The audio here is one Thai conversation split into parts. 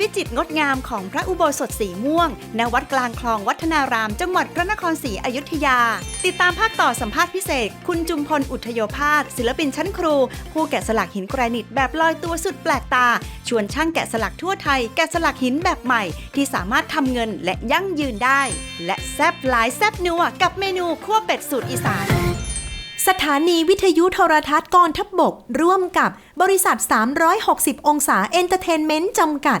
วิจิตรงดงามของพระอุโบสถสีม่วง ณ วัดกลางคลองวัฒนาราม จังหวัดพระนครศรีอยุธยา ติดตามภาคต่อสัมภาษณ์พิเศษ คุณจุมพลอุทยพาสศิลปินชั้นครู ผู้แกะสลักหินแกรนิตแบบลอยตัวสุดแปลกตา ชวนช่างแกะสลักทั่วไทย แกะสลักหินแบบใหม่ ที่สามารถทำเงินและยั่งยืนได้ และแซบหลายแซบนัวกับเมนูคั่วเป็ดสูตรอีสานสถานีวิทยุโทรทัศน์กองทัพบบก ร่วมกับบริษัท 360 องศาเอนเตอร์เทนเมนต์จำกัด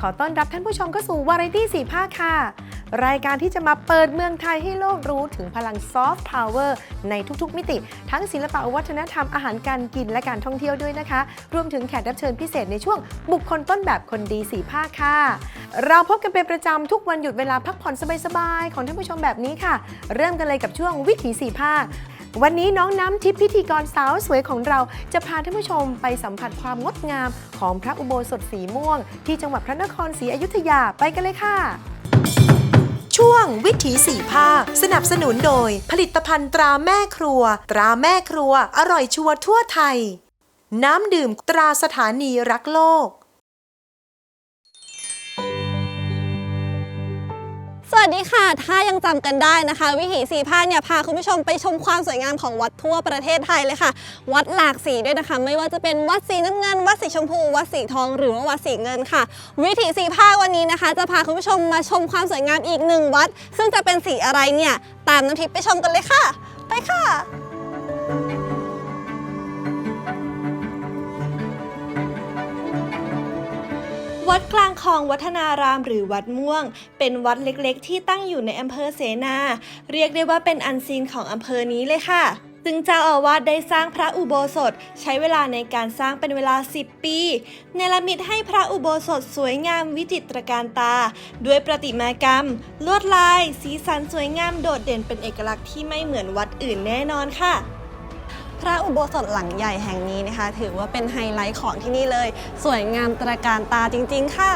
ขอต้อนรับท่านผู้ชมเข้าสู่วาไรตี้สีภาคค่ะ รายการที่จะมาเปิดเมืองไทยให้โลกรู้ถึงพลังซอฟต์พาวเวอร์ในทุกๆ มิติ ทั้งศิลปะวัฒนธรรมอาหารการกินและการท่องเที่ยวด้วยนะคะ รวมถึงแขกรับเชิญพิเศษในช่วงบุคคลต้นแบบคนดีสีภาคค่ะ เราพบกันเป็นประจำทุกวันหยุดเวลาพักผ่อนสบายๆของท่านผู้ชมแบบนี้ค่ะ เริ่มกันเลยกับช่วงวิถีสีภาค วันนี้น้องน้ำทิพย์พิธีกรสาวสวยของเราจะพาท่านผู้ชมไปสัมผัสความงดงามของพระอุโบสถสีม่วง ที่จังหวัดพระนครศรีอยุธยาไปกันเลยค่ะ ช่วงวิถีสีภาค สนับสนุนโดย ผลิตภัณฑ์ตราแม่ครัว ตราแม่ครัว อร่อยชัวร์ทั่วไทย น้ำดื่มตราสถานีรักโลก ดีค่ะ ถ้ายังจำกันได้นะคะ วิถีสีภาเนี่ยพาคุณผู้ชมไปชมความสวยงามของวัดทั่วประเทศไทยเลยค่ะ วัดหลากสีด้วยนะคะ ไม่ว่าจะเป็นวัดสีน้ำเงิน วัดสีชมพู วัดสีทอง หรือว่าวัดสีเงินค่ะ วิถีสีภาวันนี้นะคะ จะพาคุณผู้ชมมาชมความสวยงามอีกหนึ่งวัด ซึ่งจะเป็นสีอะไรเนี่ย ตามน้ำทิพย์ไปชมกันเลยค่ะ ไปค่ะ วัดกลางคลองวัฒนารามหรือวัดม่วง เป็นวัดเล็กๆ ที่ตั้งอยู่ในอำเภอเสนา เรียกได้ว่าเป็นอันซีนของอำเภอนี้เลยค่ะซึ่งเจ้าอาวาสได้สร้างพระอุโบสถ ใช้เวลาในการสร้างเป็นเวลา 10 ปี เนรมิตให้พระอุโบสถสวยงามวิจิตรการตา ด้วยประติมากรรม ลวดลาย สีสันสวยงามโดดเด่นเป็นเอกลักษณ์ที่ไม่เหมือนวัดอื่นแน่นอนค่ะ พระอุโบสถหลังใหญ่แห่งนี้นะคะ ถือว่าเป็นไฮไลท์ของที่นี่เลย สวยงามตระการตาจริง ๆ ค่ะ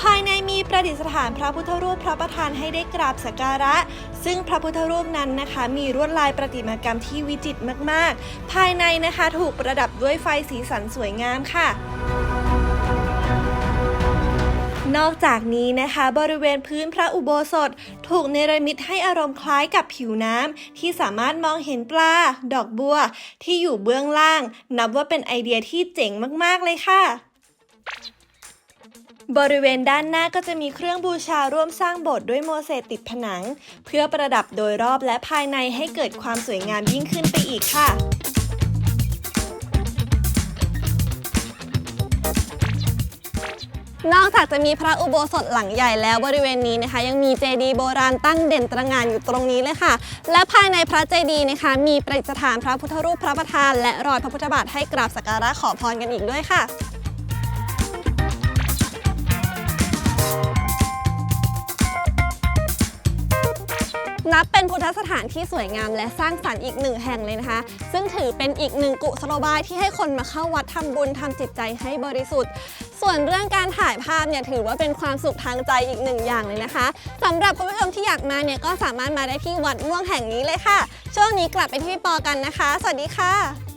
ภายในมีประดิษฐานพระพุทธรูปพระประธานให้ได้กราบสักการะ ซึ่งพระพุทธรูปนั้นนะคะ มีลวดลายประติมากรรมที่วิจิตรมาก ๆ ภายในนะคะถูกประดับด้วยไฟสีสันสวยงามค่ะ นอกจากนี้นะคะ บริเวณพื้นพระอุโบสถ ถูกเนรมิตให้อารมณ์คล้ายกับผิวน้ำที่สามารถมองเห็นปลา ดอกบัว ที่อยู่เบื้องล่าง นับว่าเป็นไอเดียที่เจ๋งมากๆเลยค่ะบริเวณด้านหน้าก็จะมีเครื่องบูชาร่วมสร้างโบสถ์ด้วยโมเสสติดผนัง เพื่อประดับโดยรอบและภายในให้เกิดความสวยงามยิ่งขึ้นไปอีกค่ะ นอกจากจะมีพระอุโบสถหลังใหญ่แล้วบริเวณนี้นะคะ ยังมีเจดีย์โบราณตั้งเด่นตระหง่านอยู่ตรงนี้เลยค่ะ และภายในพระเจดีย์นะคะ มีประดิษฐานพระพุทธรูปพระประธาน และรอยพระพุทธบาทให้กราบสักการะขอพรกันอีกด้วยค่ะ นับเป็นพุทธสถานที่สวยงามและสร้างสรรค์อีกหนึ่งแห่งเลยนะคะ ซึ่งถือเป็นอีกหนึ่งกุศโลบายที่ให้คนมาเข้าวัดทำบุญทำจิตใจให้บริสุทธิ์ ส่วนเรื่องการถ่ายภาพเนี่ยถือว่าเป็นความสุขทางใจอีกหนึ่งอย่างเลยนะคะสำหรับคุณผู้ชมที่อยากมาเนี่ยก็สามารถมาได้ที่วัดม่วงแห่งนี้เลยค่ะ ช่วงนี้กลับไปที่พี่ปอกันนะคะ สวัสดีค่ะ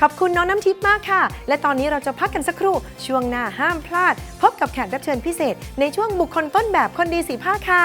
ขอบคุณน้องน้ำทิพย์มากค่ะ และตอนนี้เราจะพักกันสักครู่ ช่วงหน้าห้ามพลาด พบกับแขกรับเชิญพิเศษ ในช่วงบุคคลต้นแบบคนดีสีผ้าค่ะ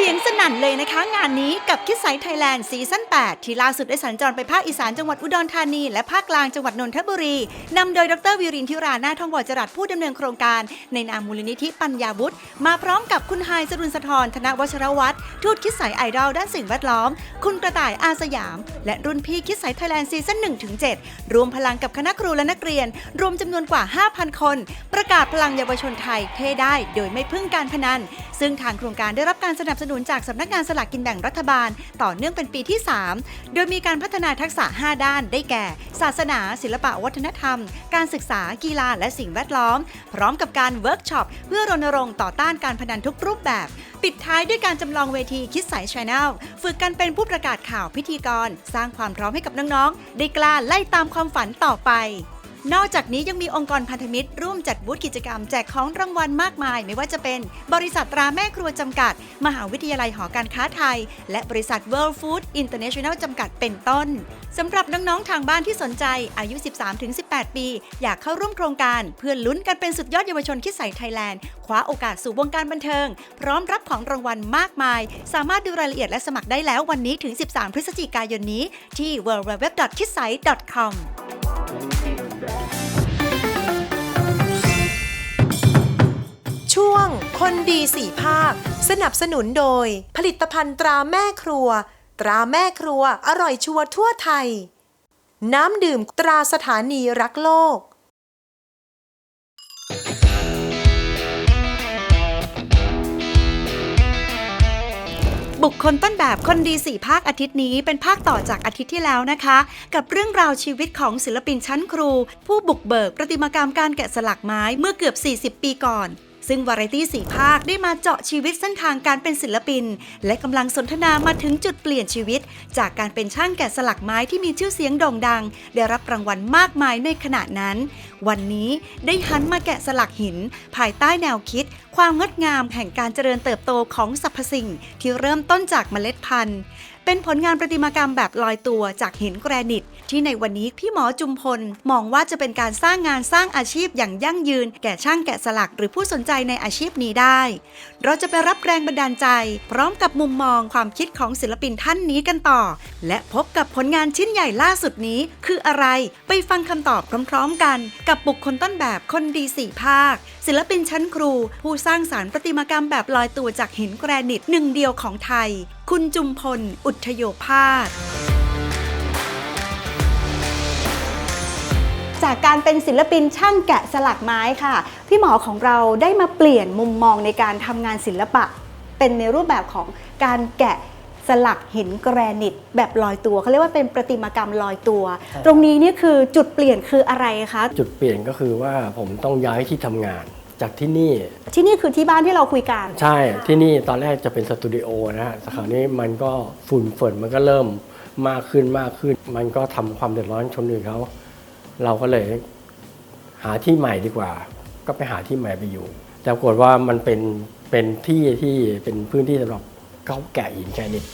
สีสียงสนั่นเลยนะคะงานนี้กับคิดไซไทยแลนด์ซีซั่น8 ที่ล่าสุดได้สัญจรไปภาคอีสานจังหวัดอุดรธานี และภาคกลางจังหวัดนนทบุรี นำโดยดรวิรินทิราหน้าทองบอจรัสผู้ดำเนินโครงการ ในนามมูลนิธิปัญญาวุฒิมาพร้อมกับคุณไฮายจรุนสะทรธนวัชรวัตรทูตคิดไซไอดอลด้านสิ่งแวดล้อม คุณกระต่ายอาสยาม และรุ่นพี่คิดไซไทยแลนด์ซีซั่น1ถึง7รวมพลังกับคณะครูและนักเรียน รวมจำนวนกว่า 5,000 คน ประกาศพลังเยาวชนไทยเท่ได้ โดยไม่พึ่งการพนัน ซึ่งทางโครงการได้รับการสนับสนุนจากสำนักงานสลากกินแบ่งรัฐบาล ต่อเนื่องเป็นปีที่ 3 โดยมีการพัฒนาทักษะ 5 ด้านได้แก่ ศาสนา ศิลปะวัฒนธรรม การศึกษากีฬาและสิ่งแวดล้อม พร้อมกับการเวิร์กช็อป เพื่อรณรงค์ต่อต้านการพนันทุกรูปแบบ ปิดท้ายด้วยการจำลองเวทีคิดสายชแนลฝึกกันเป็นผู้ประกาศข่าวพิธีกร สร้างความพร้อมให้กับน้องๆได้กล้าไล่ตามความฝันต่อไป นอกจากนี้ยังมีองค์กรพันธมิตร ร่วมจัดบูธกิจกรรมแจกของรางวัลมากมาย ไม่ว่าจะเป็นบริษัทตราแม่ครัวจำกัด มหาวิทยาลัยหอการค้าไทย และบริษัท World Food International จำกัดเป็นต้นสำหรับน้องๆทางบ้านที่สนใจอายุ 13-18 ปี อยากเข้าร่วมโครงการ เพื่อลุ้นกันเป็นสุดยอดเยาวชนคิดใส่ไทยแลนด์คว้าโอกาสสู่วงการบันเทิง พร้อมรับของรางวัลมากมาย สามารถดูรายละเอียดและสมัครได้แล้ววันนี้ถึง 13 พฤศจิกายนนี้ที่ www.kissai.com ช่วงคนดีสี่ภาค สนับสนุนโดย ผลิตภัณฑ์ตราแม่ครัว ตราแม่ครัวอร่อยชัวร์ทั่วไทย น้ำดื่มตราสถานีรักโลก บุคคลต้นแบบคนดีสี่ภาคอาทิตย์นี้เป็นภาคต่อจากอาทิตย์ที่แล้วนะคะ กับเรื่องราวชีวิตของศิลปินชั้นครู ผู้บุกเบิกประติมากรรมการแกะสลักไม้เมื่อเกือบ 40 ปีก่อน ซึ่งวาไรตี้สี่ภาคได้มาเจาะชีวิตเส้นทางการเป็นศิลปิน และกำลังสนทนามาถึงจุดเปลี่ยนชีวิต จากการเป็นช่างแกะสลักไม้ที่มีชื่อเสียงโด่งดัง ได้รับรางวัลมากมายในขณะนั้น วันนี้ได้หันมาแกะสลักหิน ภายใต้แนวคิด ความงดงามแห่งการเจริญเติบโตของสรรพสิ่งที่เริ่มต้นจากเมล็ดพันธุ์ เป็นผลงานประติมากรรมแบบลอยตัวจากหินแกรนิต ที่ในวันนี้พี่หมอจุมพล มองว่าจะเป็นการสร้างงานสร้างอาชีพอย่างยั่งยืน แก่ช่างแกะสลักหรือผู้สนใจในอาชีพนี้ได้ เราจะไปรับแรงบันดาลใจ พร้อมกับมุมมองความคิดของศิลปินท่านนี้กันต่อ และพบกับผลงานชิ้นใหญ่ล่าสุดนี้ คืออะไรไปฟังคำตอบพร้อม ๆ กัน กับบุคคลต้นแบบคนดีสี่ภาคศิลปินชั้นครู ผู้สร้างสารรค์ประติมากรรมแบบลอยตัวจากหินแกรนิตหนึ่งเดียวของไทย คุณจุมพล อุทโยภาสจากการเป็นศิลปินช่างแกะสลักไม้ค่ะ พี่หมอของเราได้มาเปลี่ยนมุมมองในการทำงานศิลปะ เป็นในรูปแบบของการแกะ สลักหินแกรนิตแบบลอยตัวเขาเรียกว่าเป็นประติมากรรมลอยตัว ตรงนี้เนี่ยคือจุดเปลี่ยนคืออะไรคะจุดเปลี่ยนก็คือว่าผมต้องย้ายที่ทำงาน จากที่นี่ ที่นี่คือที่บ้านที่เราคุยกัน ใช่ที่นี่ตอนแรกจะเป็นสตูดิโอนะฮะแต่คราวนี้มันก็ฝุ่นฝนมันก็เริ่มมากขึ้นมากขึ้น มันก็ทำความเดือดร้อนชนอื่นเขาเราก็เลยหาที่ใหม่ดีกว่า ก็ไปหาที่ใหม่ไปอยู่ แต่ปรากฏว่ามันเป็นเป็นที่ที่เป็นพื้นที่สำหรับ เขาแกะหินแกะนิด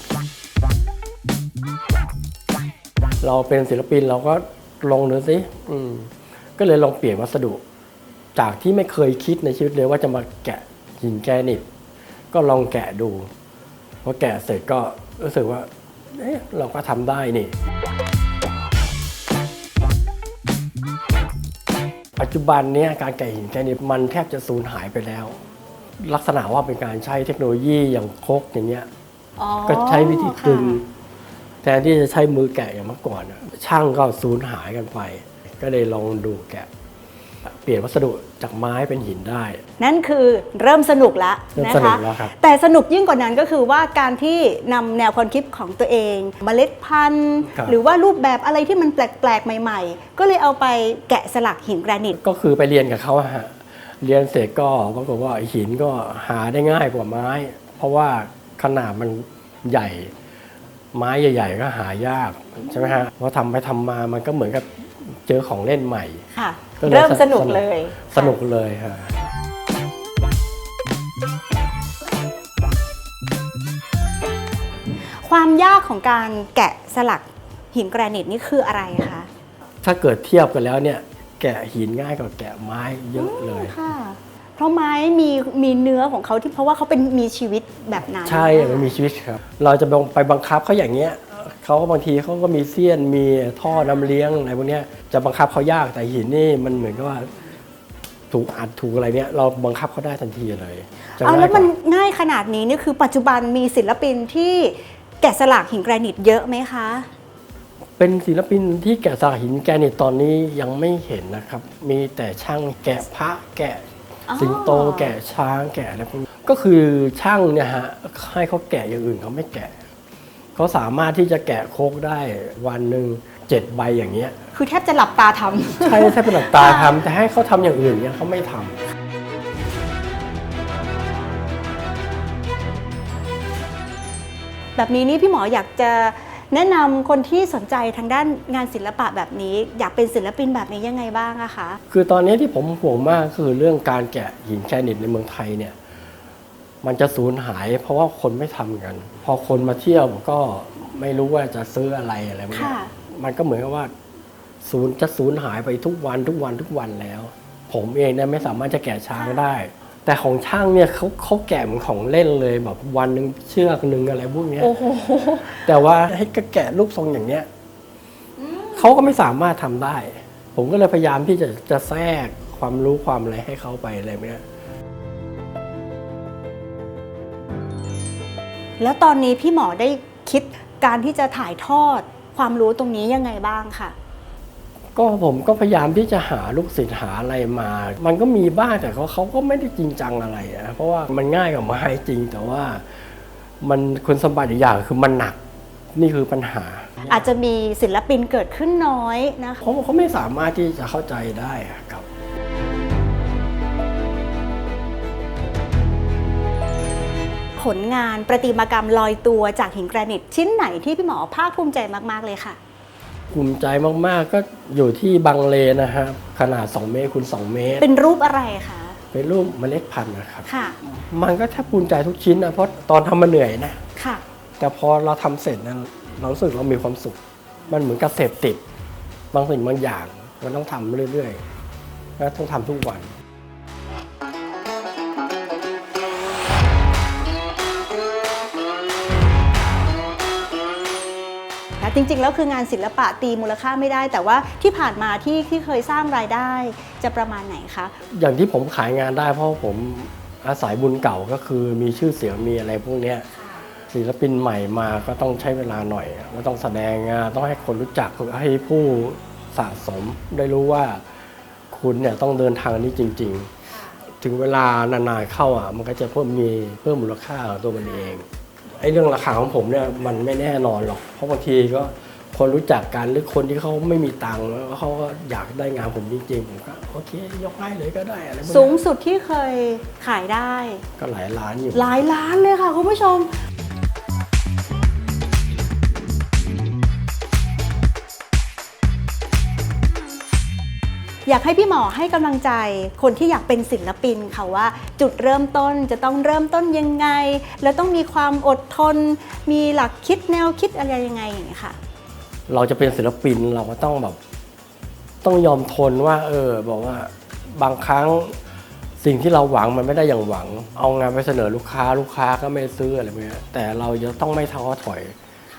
เราเป็นศิลปินเราก็ลองดูสิอก็เลยลองเปลี่ยนวัสดุ จากที่ไม่เคยคิดในชีวิตเลยว่าจะมาแกะหินแกรนิต ก็ลองแกะดูพอแกะเสร็จก็รู้สึกว่าเอ๊ะเราก็ทำได้นี่ ปัจจุบันเนี้ยการแกะหินแกรนิตมันแทบจะสูญหายไปแล้ว ลักษณะว่าเป็นการใช้เทคโนโลยีอย่างครกอย่างเงี้ยก็ใช้วิธีกลึงแทนที่จะใช้มือแกะอย่างเมื่อก่อนอะช่างก็สูญหายกันไป ก็เลยลองดูแกะ เปลี่ยนวัสดุจากไม้เป็นหินได้ นั่นคือเริ่มสนุกแล้วเริ่มนะสนุคะ กแล้วครับ แต่สนุกยิ่งกว่านั้นก็คือว่าการที่นำแนวความคิดของตัวเองเมล็ดพันธุ์ ครับ หรือว่ารูปแบบอะไรที่มันแปลกๆ ใหม่ ๆ ก็เลยเอาไปแกะสลักหินแกรนิต ก็คือไปเรียนกับเขาอะฮะ เรียนเสร็จก็ปรากฏว่าหินก็หาได้ง่ายกว่าไม้ เพราะว่าขนาดมันใหญ่ ไม้ใหญ่ ๆ ก็หายากใช่ไหมฮะพอทำไปทำมามันก็เหมือนกับเจอของเล่นใหม่ค่ะ ก็เลยเริ่มสนุกเลยสนุกเลยฮะความยากของการแกะสลักหินแกรนิตนี่คืออะไรคะ ถ้าเกิดเทียบกันแล้วเนี่ย แกะหินง่ายกว่าแกะไม้เยอะเลย ค่ะ เพราะไม้มีมีเนื้อของเขาที่เพราะว่าเขาเป็นมีชีวิตแบบนั้นใช่มันมีชีวิตครับ เราจะไปบังคับเขาอย่างเงี้ยเขาก็บางทีเขาก็มีเสี้ยนมีท่อน้ำเลี้ยงอะไรพวกเนี้ยจะบังคับเขายากแต่หินนี่มันเหมือนกับว่าถูกอัดถูกอะไรเนี้ยเราบังคับเขาได้ทันทีเลยจะเอาง่ายแล้วกมันว่าง่ายขนาดนี้นี่คือปัจจุบันมีศิลปินที่แกะสลักหินแกรนิตเยอะไหมคะ เป็นศิลปินที่แกะสลักหินแกะนิตตอนนี้ยังไม่เห็นนะครับ มีแต่ช่างแกะพระแกะอ๋อสิงโตแกะช้างแกะอะไรพวกนี้ก็คือช่างเนี่ยฮะให้เขาแกะอย่างอื่นเขาไม่แกะเขาสามารถที่จะแกะโคกได้วันหนึ่งเจ็ดใบอย่างเงี้ยคือแทบจะหลับตาทำ ใช่ใช่เป็นหลักตาทำแต่ให้เขาทำอย่างอื่นเนี่ยเขาไม่ทำ แบบนี้นี่พี่หมออยากจะ แนะนำคนที่สนใจทางด้านงานศิลปะแบบนี้ อยากเป็นศิลปินแบบนี้ยังไงบ้างอะคะ คือตอนนี้ที่ผมห่วงมากคือเรื่องการแกะหินแกรนิตในเมืองไทยเนี่ยมันจะสูญหาย เพราะว่าคนไม่ทำกัน พอคนมาเที่ยวก็ไม่รู้ว่าจะซื้ออะไรอะไรพวกเนี้ยค่ะมันก็เหมือนกับว่าศูนย์จะสูญหายไปทุกวันทุกวันทุกวันแล้ว ผมเองเนี่ยไม่สามารถจะแกะช้างได้ แต่ของช่างเนี่ยเขาเขาแกะเหมือนของเล่นเลยแบบวันหนึ่งเชือกหนึ่งอะไรพวกเนี้ยโอ้โหแต่ว่าให้แกะรูปทรงอย่างเนี้ยเขาก็ไม่สามารถทำได้ ผมก็เลยพยายามที่จะจะแทรกความรู้ความอะไรให้เขาไปอะไรเนี้ยแล้วตอนนี้พี่หมอได้คิดการที่จะถ่ายทอดความรู้ตรงนี้ยังไงบ้างค่ะ ก็ผมก็พยายามที่จะหาลูกศิษย์หาอะไรมา มันก็มีบ้างแต่เขาเขาก็ไม่ได้จริงจังอะไรนะเพราะว่ามันง่ายกว่าไม้จริงแต่ว่า มันคุณสมบัติอีกอย่างคือมันหนักนี่คือปัญหา อาจจะมีศิลปินเกิดขึ้นน้อยนะคะเขาเขาไม่สามารถที่จะเข้าใจได้อะครับผลงานประติมากรรมลอยตัวจากหินแกรนิตชิ้นไหนที่พี่หมอภาคภูมิใจมาก ๆ เลยค่ะ ภูมิใจมากๆ ก็อยู่ที่บางเลนนะฮะขนาด 2 เมตรคูณ2เมตร เป็นรูปอะไรคะเป็นรูปเมล็ดพันธุ์นะครับ ค่ะ มันก็แทบภูมิใจทุกชิ้นนะเพราะตอนทำมันเหนื่อยนะ ค่ะ แต่พอเราทำเสร็จนะเรารู้สึกเรามีความสุข มันเหมือนกับเสพติด บางสิ่งบางอย่างมันต้องทำเรื่อยๆแล้วต้องทำทุกวัน จริงๆ แล้วคืองานศิลปะตีมูลค่าไม่ได้ แต่ว่าที่ผ่านมาที่ที่เคยสร้างรายได้จะประมาณไหนคะ อย่างที่ผมขายงานได้เพราะผมอาศัยบุญเก่าก็คือมีชื่อเสียงมีอะไรพวกเนี้ยศิลปินใหม่มาก็ต้องใช้เวลาหน่อยก็ต้องแสดงงานต้องให้คนรู้จักให้ผู้สะสมได้รู้ว่าคุณเนี่ยต้องเดินทางนี้จริง ๆ ถึงเวลานานๆเข้าอะมันก็จะเพิ่มมีเพิ่มมูลค่าของตัวมันเอง ไอ้เรื่องราคาของผมเนี่ยมันไม่แน่นอนหรอก เพราะบางทีก็คนรู้จักกันหรือคนที่เขาไม่มีตังค์แล้วเขาก็อยากได้งานผมจริงๆผมก็โอเคยกให้เลยก็ได้อะไรพวกเนี้ยสูงสุดที่เคยขายได้ก็หลายล้านอยู่หลายล้านเลยค่ะคุณผู้ชม อยากให้พี่หมอให้กำลังใจคนที่อยากเป็นศิลปินค่ะว่า จุดเริ่มต้นจะต้องเริ่มต้นยังไง แล้วต้องมีความอดทน มีหลักคิดแนวคิดอะไรยังไงอย่างเงี้ค่ะ เราจะเป็นศิลปินเราก็ต้องแบบต้องยอมทนว่า เออบอกว่าบางครั้งสิ่งที่เราหวังมันไม่ได้อย่างหวัง เอางานไปเสนอลูกค้าลูกค้าก็ไม่ซื้ออะไรแบบเนี้ยแต่เราจะต้องไม่ท้อถอย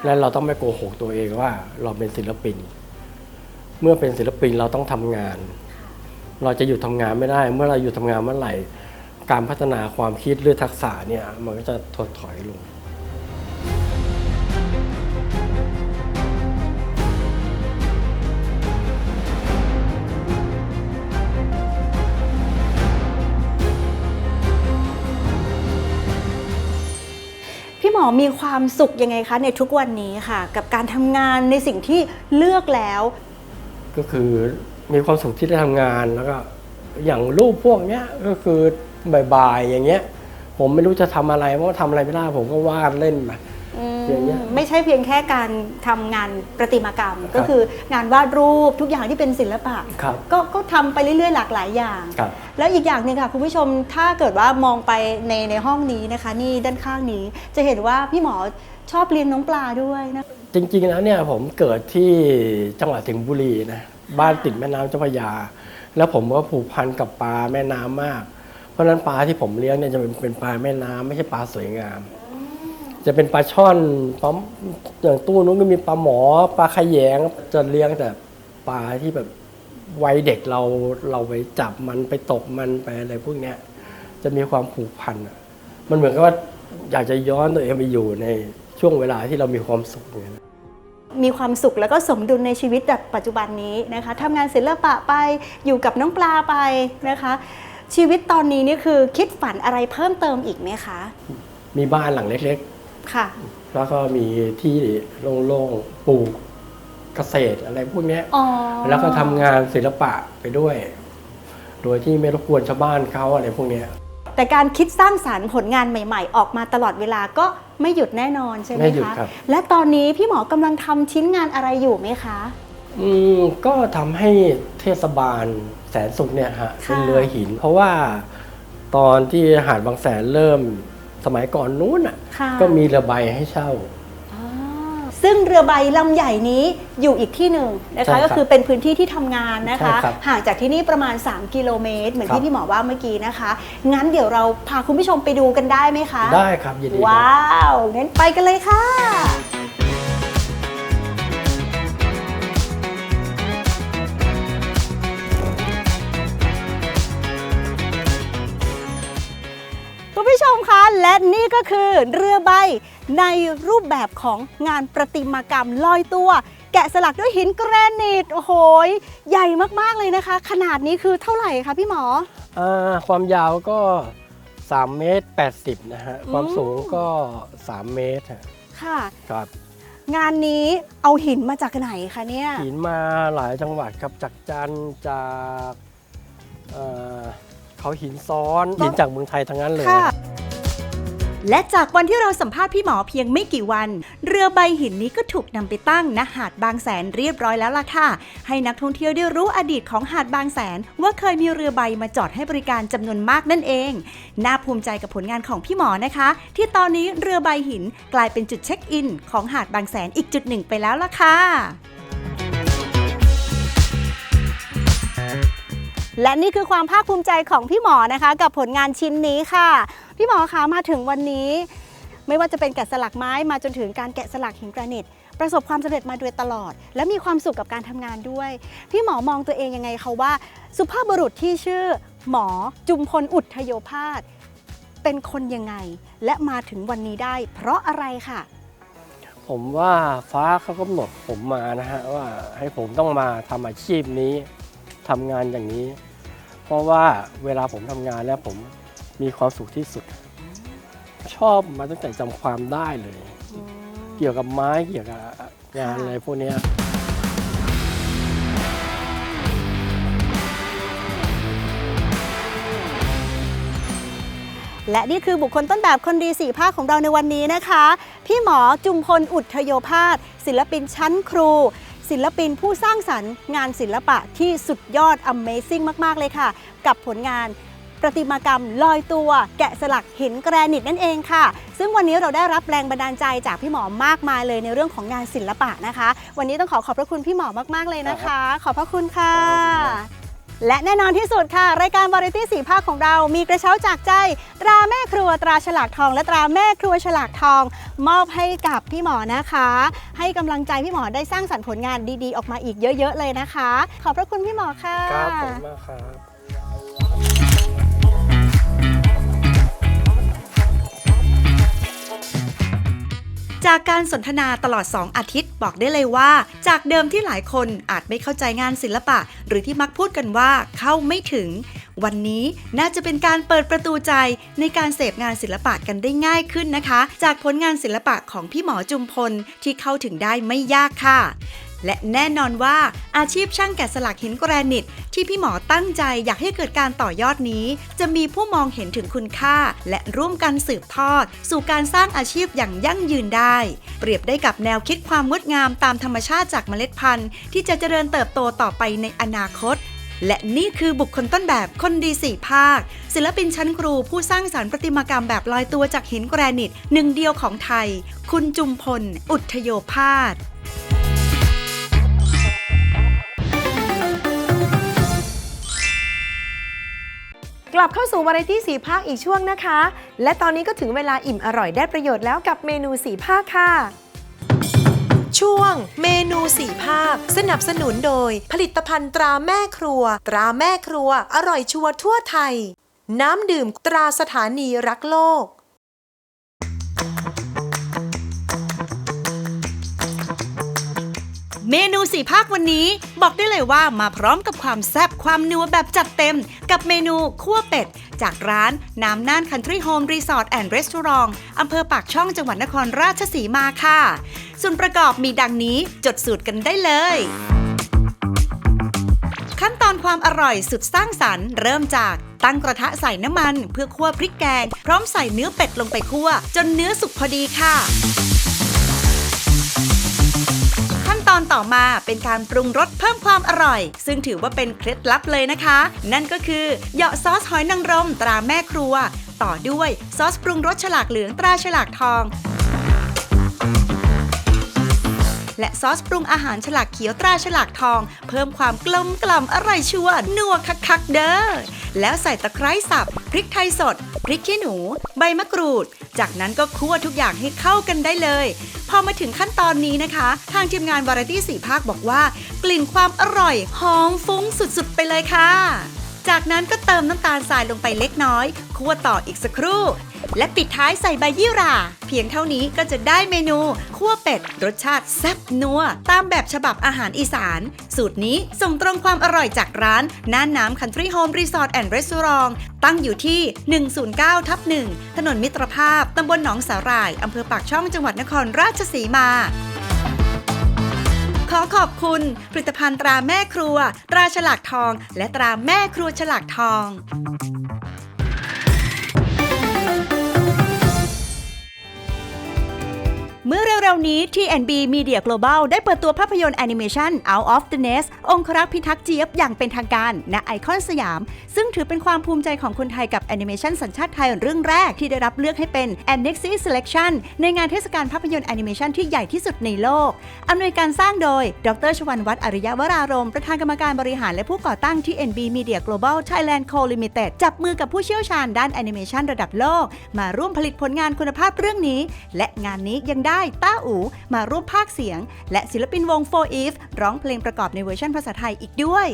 และเราต้องไม่โกหกตัวเองว่าเราเป็นศิลปิน เมื่อเป็นศิลปินเราต้องทำงาน เราจะหยุดทำงานไม่ได้ เมื่อเราหยุดทำงานเมื่อไหร่ การพัฒนาความคิดหรือทักษะเนี่ยมันก็จะถดถอยลงพี่หมอมีความสุขยังไงคะในทุกวันนี้ค่ะ กับการทำงานในสิ่งที่เลือกแล้ว ก็คือมีความสุขที่ได้ทำงานแล้วก็อย่างรูปพวกเนี้ยก็คือบ่ายๆอย่างเงี้ย ผมไม่รู้จะทำอะไรเพราะว่าทำอะไรไม่ได้ผมก็วาดเล่นไปอย่างเงี้ยไม่ใช่เพียงแค่การทำงานประติมากรรม ก็คืองานวาดรูปทุกอย่างที่เป็นศิลปะครับก็ก็ทำไปเรื่อยๆ หลากหลายอย่างครับแล้วอีกอย่างหนึ่งค่ะคุณผู้ชมถ้าเกิดว่ามองไปในในห้องนี้นะคะ นี่ด้านข้างนี้จะเห็นว่าพี่หมอชอบเลี้ยงน้องปลาด้วยนะ จริงๆแล้วเนี่ยผมเกิดที่จังหวัดสิงห์บุรีนะบ้านติดแม่น้ำเจ้าพระยา แล้วผมก็ผูกพันกับปลาแม่น้ำมาก เพราะฉะนั้นปลาที่ผมเลี้ยงเนี่ยจะเป็นเป็นปลาแม่น้ำไม่ใช่ปลาสวยงาม จะเป็นปลาช่อนปลาอย่างตู้นู้นก็มีปลาหมอปลาขยงจะเลี้ยงแต่ปลาที่แบบวัยเด็กเราเราไปจับมันไปตกมันไปอะไรพวกเนี้ยจะมีความผูกพันอะมันเหมือนกับว่าอยากจะย้อนตัวเองไปอยู่ในช่วงเวลาที่เรามีความสุขอย่างนั้น มีความสุขแล้วก็สมดุลในชีวิตแบบปัจจุบันนี้นะคะทำงานศิลปะไปอยู่กับน้องปลาไปนะคะ ชีวิตตอนนี้นี่คือคิดฝันอะไรเพิ่มเติมอีกไหมคะ มีบ้านหลังเล็กค่ะ ๆ แล้วก็มีที่โล่งๆปลูกเกษตรอะไรพวกเนี้ย อ๋อแล้วก็ทำงานศิลปะไปด้วย โดยที่ไม่รบกวนชาวบ้านเขาอะไรพวกเนี้ย แต่การคิดสร้างสารรค์ผลงานใหม่ ๆ ออกมาตลอดเวลาก็ ไม่หยุดแน่นอนใช่ไหมไม่หยุดคะครับ และตอนนี้พี่หมอกำลังทำชิ้นงานอะไรอยู่ไหมคะ อืมก็ทำให้เทศบาลแสนสุขเนี่ยฮะค่ะ เป็นเรือหิน เพราะว่าตอนที่หาดบางแสนเริ่มสมัยก่อนนู้นอะ ค่ะก็มีเรือใบให้เช่าอ๋อ ซึ่งเรือใบลำใหญ่นี้อยู่อีกที่หนึ่งนะใช่คะครับก็คือเป็นพื้นที่ที่ทำงานนะคะ ใช่ครับห่างจากที่นี่ประมาณ 3 กิโลเมตร เหมือนครับที่พี่หมอว่าเมื่อกี้นะคะ งั้นเดี๋ยวเราพาคุณผู้ชมไปดูกันได้ไหมคะ ได้ครับยินดีครับ ว้าว งั้นไปกันเลยค่ะ คุณผู้ชมคะและนี่ก็คือเรือใบในรูปแบบของงานประติมากรรมลอยตัว แกะสลักด้วยหินแกรนิตโอ้โหยใหญ่มากๆเลยนะคะ ขนาดนี้คือเท่าไหร่คะพี่หมอ อ่าความยาวก็ 3 เมตร 80 นะฮะ ความสูงก็ 3 เมตรฮะค่ะ ครับ งานนี้เอาหินมาจากไหนคะเนี่ย หินมาหลายจังหวัดครับจากจันทร์จากเอ่อ เขาหินซ้อนหินจากเมืองไทยทั้งนั้นเลย ค่ะ และจากวันที่เราสัมภาษณ์พี่หมอเพียงไม่กี่วัน เรือใบหินนี้ก็ถูกนำไปตั้งณหาดบางแสนเรียบร้อยแล้วล่ะค่ะ ให้นักท่องเที่ยวได้รู้อดีตของหาดบางแสน ว่าเคยมีเรือใบมาจอดให้บริการจำนวนมากนั่นเอง น่าภูมิใจกับผลงานของพี่หมอนะคะ ที่ตอนนี้เรือใบหินกลายเป็นจุดเช็คอิน ของหาดบางแสนอีกจุดหนึ่งไปแล้วล่ะค่ะ และนี่คือความภาคภูมิใจของพี่หมอนะคะ กับผลงานชิ้นนี้ค่ะ พี่หมอคะมาถึงวันนี้ ไม่ว่าจะเป็นแกะสลักไม้มาจนถึงการแกะสลักหินกรนิต ประสบความสำเร็จมาโดยตลอด และมีความสุขกับการทำงานด้วย พี่หมอมองตัวเองยังไงคะว่า สุภาพบุรุษที่ชื่อ หมอจุมพลอุทโยภาสเป็นคนยังไง และมาถึงวันนี้ได้ เพราะอะไรค่ะ ผมว่าฟ้าเขากำหนดผมมานะฮะว่าให้ผมต้องมาทำอาชีพนี้ทำงานอย่างนี้ เพราะว่าเวลาผมทำงานแล้วผมมีความสุขที่สุด ชอบมาตั้งแต่จำความได้เลย เกี่ยวกับไม้เกี่ยวกับงานอะไรพวกเนี้ยและนี่คือบุคคลต้นแบบคนดีสี่ภาคของเราในวันนี้นะคะ พี่หมอจุมพลอุทโยภาสศิลปินชั้นครู ศิลปินผู้สร้างสรรค์งานศิลปะที่สุดยอด Amazing มาก ๆ เลยค่ะ กับผลงานประติมากรรมลอยตัว แกะสลักหินแกรนิตนั่นเองค่ะ ซึ่งวันนี้เราได้รับแรงบันดาลใจจากพี่หมอมากมายเลยในเรื่องของงานศิลปะนะคะ วันนี้ต้องขอขอบพระคุณพี่หมอมากๆเลยนะคะ ขอบพระคุณค่ะ และแน่นอนที่สุดค่ะ รายการวาไรตี้สีภาคของเรามีกระเช้าจากใจ ตราแม่ครัวตราฉลากทอง และตราแม่ครัวฉลากทอง มอบให้กับพี่หมอนะคะ ให้กำลังใจพี่หมอได้สร้างสรรค์ผลงานดีๆ ออกมาอีกเยอะ ๆ เลยนะคะ ขอบพระคุณพี่หมอค่ะ ครับผมมากครับ จากการสนทนาตลอด 2 อาทิตย์บอกได้เลยว่า จากเดิมที่หลายคนอาจไม่เข้าใจงานศิลปะ หรือที่มักพูดกันว่าเข้าไม่ถึง วันนี้น่าจะเป็นการเปิดประตูใจในการเสพงานศิลปะกันได้ง่ายขึ้นนะคะ จากผลงานศิลปะของพี่หมอจุมพลที่เข้าถึงได้ไม่ยากค่ะ และแน่นอนว่าอาชีพช่างแกะสลักหินแกรนิต ที่พี่หมอตั้งใจอยากให้เกิดการต่อยอดนี้ จะมีผู้มองเห็นถึงคุณค่า และร่วมกันสืบทอด สู่การสร้างอาชีพอย่างยั่งยืนได้ เปรียบได้กับแนวคิดความงดงามตามธรรมชาติจากเมล็ดพันธุ์ ที่จะเจริญเติบโตต่อไปในอนาคตและนี่คือบุคคลต้นแบบคนดีสี่ภาค ศิลปินชั้นครูผู้สร้างสารรค์ประติมากรรมแบบลอยตัวจากหินแกรนิตหนึ่งเดียวของไทย คุณจุมพล อุทโยภาส กลับเข้าสู่วาไรตี้สีภาคอีกช่วงนะคะ และตอนนี้ก็ถึงเวลาอิ่มอร่อยได้ประโยชน์แล้วกับเมนูสีภาคค่ะ ช่วง เมนูสีภาค สนับสนุนโดย ผลิตภัณฑ์ตราแม่ครัว ตราแม่ครัว อร่อยชัวร์ทั่วไทย น้ำดื่มตราสถานีรักโลก เมนูสี่ภาควันนี้ บอกได้เลยว่ามาพร้อมกับความแซ่บความนัวแบบจัดเต็ม กับเมนูคั่วเป็ด จากร้านน้ำน่านคันทรีโฮมรีสอร์ทแอนด์รีสอร์ทอำเภอปากช่องจังหวัดนครราชสีมาค่ะ ส่วนประกอบมีดังนี้จดสูตรกันได้เลย ขั้นตอนความอร่อยสุดสร้างสรรค์เริ่มจากตั้งกระทะใส่น้ำมัน เพื่อคั่วพริกแกง พร้อมใส่เนื้อเป็ดลงไปคั่ว จนเนื้อสุกพอดีค่ะ อนต่อมาเป็นการปรุงรสเพิ่มความอร่อย ซึ่งถือว่าเป็นเคล็ดลับเลยนะคะ นั่นก็คือเหยาะซอสหอยนางรมตราแม่ครัว ต่อด้วยซอสปรุงรสฉลากเหลืองตราฉลากทองและซอสปรุงอาหารฉลากเขียวตราฉลากทอง เพิ่มความกลมกล่อมอร่อยชัวร์นัวคักๆเด้อแล้วใส่ตะไคร้สับ พริกไทยสด พริกขี้หนู ใบมะกรูด จากนั้นก็คั่วทุกอย่างให้เข้ากันได้เลย พอมาถึงขั้นตอนนี้นะคะ ทางทีมงานวาไรตี้สีภาคบอกว่า กลิ่นความอร่อยหอมฟุ้งสุดๆ ไปเลยค่ะ จากนั้นก็เติมน้ำตาลทรายลงไปเล็กน้อย คั่วต่ออีกสักครู่ และปิดท้ายใส่ใบยี่หร่า เพียงเท่านี้ก็จะได้เมนูคั่วเป็ด รสชาติแซ่บนัว ตามแบบฉบับอาหารอีสาน สูตรนี้ส่งตรงความอร่อยจากร้านน่านน้ำคันทรีโฮมรีสอร์ทแอนด์รีสอร์ทตั้งอยู่ที่ 109 ทับ 1 ถนนมิตรภาพ ตำบลหนองสาหร่าย อำเภอปากช่องจังหวัดนครราชสีมา อขอบคุณ ผลิตภัณฑ์ตราแม่ครัว ตราฉลากทอง และตราแม่ครัวฉลากทอง เมื่อเร็วๆนี้ TNB Media Global ได้เปิดตัวภาพยนตร์แอนิเมชัน Out of the Nest องครักษ์พิทักษ์เจี๊ยบอย่างเป็นทางการ ณไอคอนสยาม ซึ่งถือเป็นความภูมิใจของคนไทยกับแอนิเมชันสัญชาติไทยเรื่องแรกที่ได้รับเลือกให้เป็น a n n e x i Selection ในงานเทศกาลภาพยนตร์แอนิเมชันที่ใหญ่ที่สุดในโลก อำนวยการสร้างโดย ดรชวันวัฒน์อริยวรารม ประธานกรรมการบริหารและผู้ก่อตั้ง TNB Media Global Thailand Co Limited จับมือกับผู้เชี่ยวชาญด้านแอนิเมชันระดับโลก มาร่วมผลิตผลงานคุณภาพเรื่องนี้ และงานนี้ยังได้ต้าอูมาร่วมภาคเสียง และศิลปินวง4 Eve ร้องเพลงประกอบในเวอร์ชันภาษาไทยอีกด้วย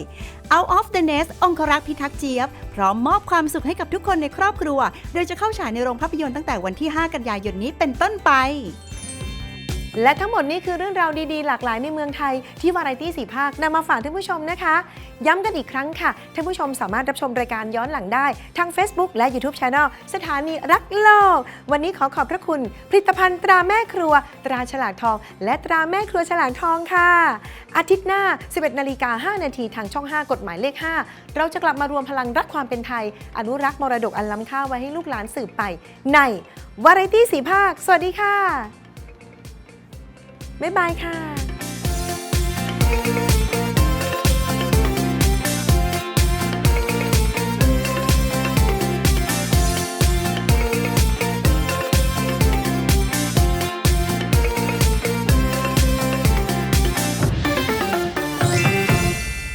Out of the Nest องครักษ์พิทักษ์เจี๊ยบ พร้อมมอบความสุขให้กับทุกคนในครอบครัว โดยจะเข้าฉายในโรงภาพยนตร์ตั้งแต่วันที่ 5 กันยายนนี้เป็นต้นไป และทั้งหมดนี้คือเรื่องราวดีๆ หลากหลายในเมืองไทยที่วาไรตี้สีภาคนำมาฝากท่านผู้ชมนะคะ ย้ำกันอีกครั้งค่ะ ท่านผู้ชมสามารถรับชมรายการย้อนหลังได้ทาง Facebook และ YouTube Channel สถานีรักโลก วันนี้ขอขอบพระคุณ ผลิตภัณฑ์ตราแม่ครัว ตราฉลากทอง และตราแม่ครัวฉลากทองค่ะ อาทิตย์หน้า 11นาฬิกา5นาทีทางช่อง 5 กฎหมายเลข 5 เราจะกลับมารวมพลังรักความเป็นไทย อนุรักษ์มรดกอันล้ำค่าไว้ให้ลูกหลานสืบไป ในวาไรตี้สีภาค สวัสดีค่ะ บ๊ายบายค่ะ